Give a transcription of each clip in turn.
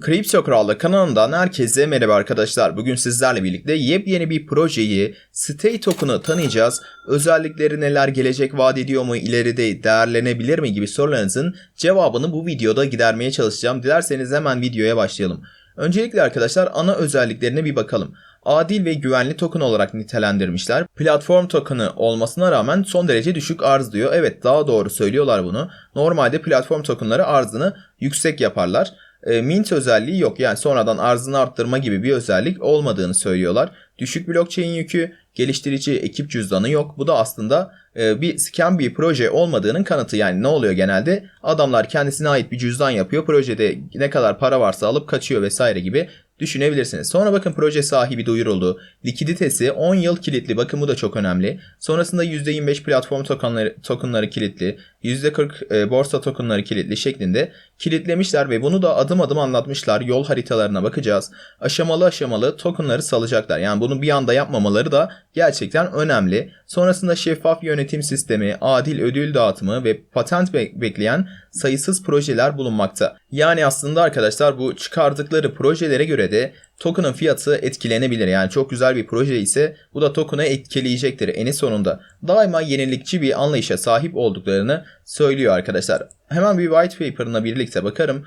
Kripto Kral'da kanalından herkese merhaba arkadaşlar. Bugün sizlerle birlikte yepyeni bir projeyi Stay Token'ı tanıyacağız. Özellikleri neler, gelecek vaat ediyor mu, ileride değerlenebilir mi gibi sorularınızın cevabını bu videoda gidermeye çalışacağım. Dilerseniz hemen videoya başlayalım. Öncelikle arkadaşlar ana özelliklerine bir bakalım. Adil ve güvenli token olarak nitelendirmişler. Platform token'ı olmasına rağmen son derece düşük arz diyor. Evet daha doğru söylüyorlar bunu. Normalde platform token'ları arzını yüksek yaparlar e, mint özelliği yok. Yani sonradan arzını arttırma gibi bir özellik olmadığını söylüyorlar. Düşük blockchain yükü, geliştirici ekip cüzdanı yok. Bu da aslında e, bir scam bir proje olmadığının kanıtı. Yani ne oluyor genelde? Adamlar kendisine ait bir cüzdan yapıyor. Projede ne kadar para varsa alıp kaçıyor vesaire gibi düşünebilirsiniz. Sonra bakın proje sahibi duyuruldu. Likiditesi 10 yıl kilitli. Bakın bu da çok önemli. Sonrasında %25 platform tokenları, tokenları kilitli. %40 e, borsa tokenları kilitli şeklinde kilitlemişler ve bunu da adım adım anlatmışlar. Yol haritalarına bakacağız. Aşamalı aşamalı tokenları salacaklar. Yani bunu bir anda yapmamaları da gerçekten önemli. Sonrasında şeffaf yönetim sistemi, adil ödül dağıtımı ve patent be- bekleyen sayısız projeler bulunmakta. Yani aslında arkadaşlar bu çıkardıkları projelere göre de token'ın fiyatı etkilenebilir. Yani çok güzel bir proje ise bu da token'ı etkileyecektir eni sonunda. Daima yenilikçi bir anlayışa sahip olduklarını söylüyor arkadaşlar. Hemen bir white paper'ına birlikte bakarım.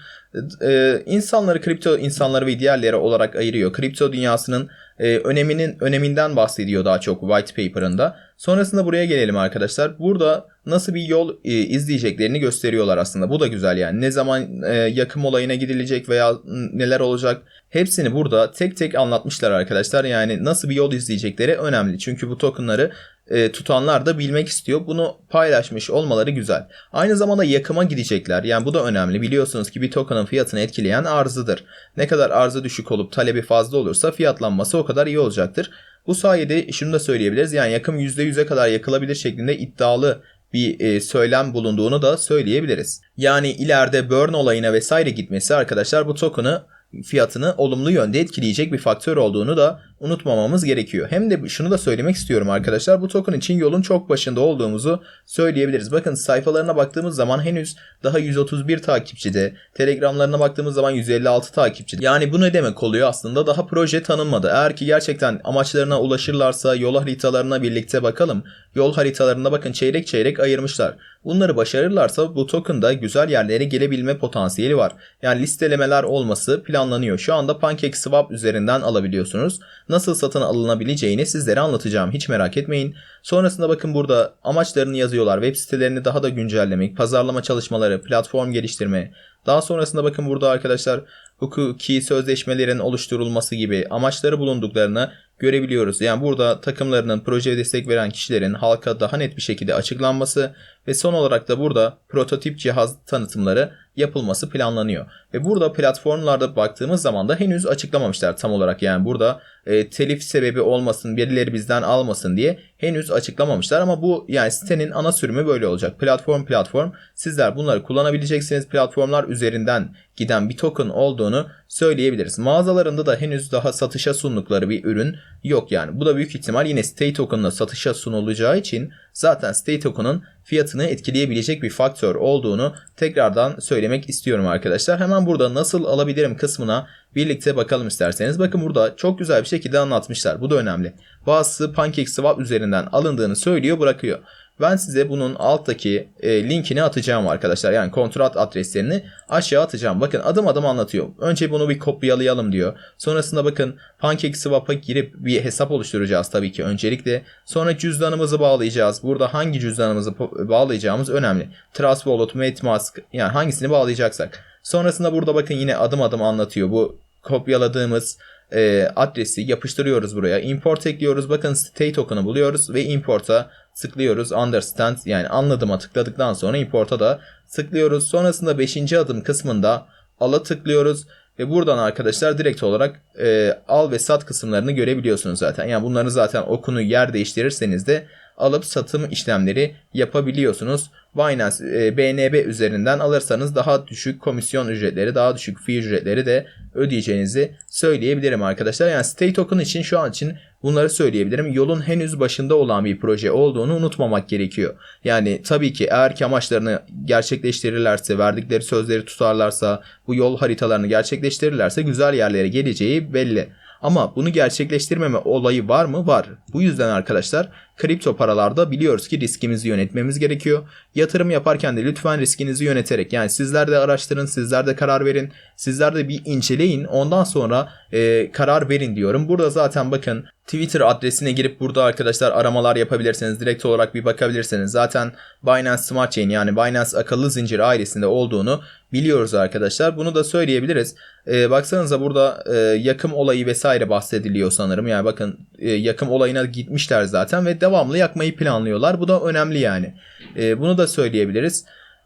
Ee, insanları kripto insanları ve diğerleri olarak ayırıyor. Kripto dünyasının e, öneminin öneminden bahsediyor daha çok white paper'ında. Sonrasında buraya gelelim arkadaşlar. Burada nasıl bir yol e, izleyeceklerini gösteriyorlar aslında. Bu da güzel yani. Ne zaman e, yakım olayına gidilecek veya neler olacak hepsini burada tek tek anlatmışlar arkadaşlar. Yani nasıl bir yol izleyecekleri önemli. Çünkü bu tokenları e, tutanlar da bilmek istiyor. Bunu paylaşmış olmaları güzel. Aynı zamanda yakıma gidecekler. Yani bu da önemli. Biliyorsunuz ki bir token'ın fiyatını etkileyen arzıdır. Ne kadar arzı düşük olup talebi fazla olursa fiyatlanması o kadar iyi olacaktır. Bu sayede şunu da söyleyebiliriz. Yani yakım %100'e kadar yakılabilir şeklinde iddialı bir e, söylem bulunduğunu da söyleyebiliriz. Yani ileride burn olayına vesaire gitmesi arkadaşlar bu token'ı fiyatını olumlu yönde etkileyecek bir faktör olduğunu da unutmamamız gerekiyor. Hem de şunu da söylemek istiyorum arkadaşlar. Bu token için yolun çok başında olduğumuzu söyleyebiliriz. Bakın sayfalarına baktığımız zaman henüz daha 131 takipçide. Telegramlarına baktığımız zaman 156 takipçide. Yani bu ne demek oluyor aslında? Daha proje tanınmadı. Eğer ki gerçekten amaçlarına ulaşırlarsa yol haritalarına birlikte bakalım. Yol haritalarında bakın çeyrek çeyrek ayırmışlar. Bunları başarırlarsa bu token'da güzel yerlere gelebilme potansiyeli var. Yani listelemeler olması planlanıyor. Şu anda PancakeSwap üzerinden alabiliyorsunuz nasıl satın alınabileceğini sizlere anlatacağım. Hiç merak etmeyin. Sonrasında bakın burada amaçlarını yazıyorlar. Web sitelerini daha da güncellemek, pazarlama çalışmaları, platform geliştirme. Daha sonrasında bakın burada arkadaşlar hukuki sözleşmelerin oluşturulması gibi amaçları bulunduklarını görebiliyoruz. Yani burada takımlarının projeye destek veren kişilerin halka daha net bir şekilde açıklanması ve son olarak da burada prototip cihaz tanıtımları yapılması planlanıyor. Ve burada platformlarda baktığımız zaman da henüz açıklamamışlar tam olarak. Yani burada e, telif sebebi olmasın, birileri bizden almasın diye henüz açıklamamışlar ama bu yani sitenin ana sürümü böyle olacak. Platform platform sizler bunları kullanabileceksiniz. Platformlar üzerinden giden bir token olduğunu söyleyebiliriz. Mağazalarında da henüz daha satışa sundukları bir ürün yok yani. Bu da büyük ihtimal yine Stay Token'la satışa sunulacağı için zaten Stay Token'ın fiyatını etkileyebilecek bir faktör olduğunu tekrardan söylemek istiyorum arkadaşlar. Hemen burada nasıl alabilirim kısmına birlikte bakalım isterseniz. Bakın burada çok güzel bir şekilde anlatmışlar. Bu da önemli. Bazısı PancakeSwap üzerinden alındığını söylüyor bırakıyor. Ben size bunun alttaki e, linkini atacağım arkadaşlar. Yani kontrat adreslerini aşağı atacağım. Bakın adım adım anlatıyor. Önce bunu bir kopyalayalım diyor. Sonrasında bakın PancakeSwap'a girip bir hesap oluşturacağız tabii ki öncelikle. Sonra cüzdanımızı bağlayacağız. Burada hangi cüzdanımızı bağlayacağımız önemli. Trust Wallet, MetaMask yani hangisini bağlayacaksak. Sonrasında burada bakın yine adım adım anlatıyor. Bu kopyaladığımız e, adresi yapıştırıyoruz buraya. Import ekliyoruz. Bakın state token'ı buluyoruz ve import'a tıklıyoruz. Understand yani anladıma tıkladıktan sonra import'a da tıklıyoruz. Sonrasında 5. adım kısmında ala tıklıyoruz. Ve buradan arkadaşlar direkt olarak e, al ve sat kısımlarını görebiliyorsunuz zaten. Yani bunları zaten okunu yer değiştirirseniz de alıp satım işlemleri yapabiliyorsunuz. Binance e, BNB üzerinden alırsanız daha düşük komisyon ücretleri, daha düşük fee ücretleri de ödeyeceğinizi söyleyebilirim arkadaşlar. Yani Stay Token için şu an için bunları söyleyebilirim. Yolun henüz başında olan bir proje olduğunu unutmamak gerekiyor. Yani tabii ki eğer ki amaçlarını gerçekleştirirlerse, verdikleri sözleri tutarlarsa, bu yol haritalarını gerçekleştirirlerse güzel yerlere geleceği belli. Ama bunu gerçekleştirmeme olayı var mı? Var. Bu yüzden arkadaşlar kripto paralarda biliyoruz ki riskimizi yönetmemiz gerekiyor. Yatırım yaparken de lütfen riskinizi yöneterek yani sizler de araştırın, sizler de karar verin, sizler de bir inceleyin ondan sonra e, karar verin diyorum. Burada zaten bakın Twitter adresine girip burada arkadaşlar aramalar yapabilirsiniz. Direkt olarak bir bakabilirsiniz. Zaten Binance Smart Chain yani Binance akıllı zincir ailesinde olduğunu biliyoruz arkadaşlar. Bunu da söyleyebiliriz. E, baksanıza burada e, yakım olayı vesaire bahsediliyor sanırım. Yani bakın yakım olayına gitmişler zaten ve devamlı yakmayı planlıyorlar. Bu da önemli yani. E, bunu da söyleyebiliriz.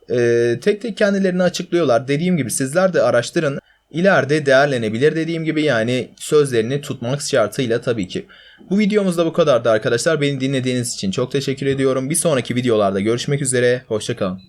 E, tek tek kendilerini açıklıyorlar. Dediğim gibi sizler de araştırın. İleride değerlenebilir dediğim gibi yani sözlerini tutmak şartıyla tabii ki. Bu videomuz da bu kadardı arkadaşlar. Beni dinlediğiniz için çok teşekkür ediyorum. Bir sonraki videolarda görüşmek üzere. Hoşçakalın.